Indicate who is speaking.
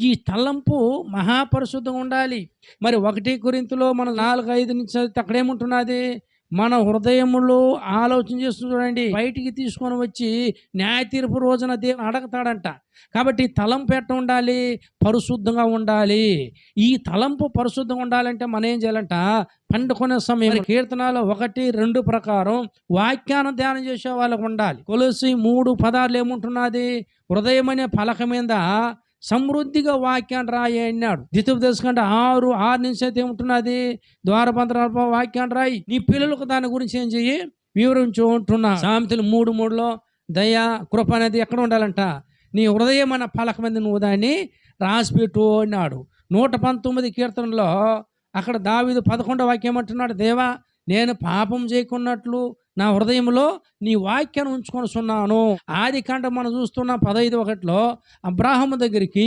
Speaker 1: ఈ తలంపు మహాపరిశుద్ధంగా ఉండాలి. మరి ఒకటి గురింతలో మన నాలుగు ఐదు నుంచి అక్కడేముంటున్నది మన హృదయములో ఆలోచన చేస్తూ చూడండి. బయటికి తీసుకొని వచ్చి న్యాయ తీర్పు రోజున దేవుని అడగతాడంట. కాబట్టి తలంపు ఎట్ట ఉండాలి? పరిశుద్ధంగా ఉండాలి. ఈ తలంపు పరిశుద్ధంగా ఉండాలంటే మనం ఏం చేయాలంట? పండుకునే సమయం. కీర్తనాలు ఒకటి రెండు ప్రకారం వాక్యాన్ని ధ్యానం చేసే వాళ్ళకు ఉండాలి. కొలసి మూడు పదార్లు ఏముంటున్నది? హృదయం అనే పలక మీద సమృద్ధిగా వాక్యాన్ని రాయి అన్నాడు. ద్వితీయోపదేశ కంటే ఆరు ఆరు నుంచి అయితే ఏముంటున్నది? ద్వారబంధ వాక్యాన్ని రాయి. నీ పిల్లలకు దాని గురించి ఏం చెయ్యి? వివరించు ఉంటున్నా సామెతలు మూడు మూడులో దయ కృప అనేది ఎక్కడ ఉండాలంట? నీ హృదయం అన్న పలక మీద నువ్వు దాన్ని రాసిపెట్టు అన్నాడు. నూట పంతొమ్మిది కీర్తనలో అక్కడ దావిదు పదకొండవ వాక్యం అంటున్నాడు. దేవా నేను పాపం చేయకున్నట్లు నా హృదయంలో నీ వాక్యాన్ని ఉంచుకొని సున్నాను ఆది మనం చూస్తున్న పదహైదు ఒకటిలో అబ్రాహం దగ్గరికి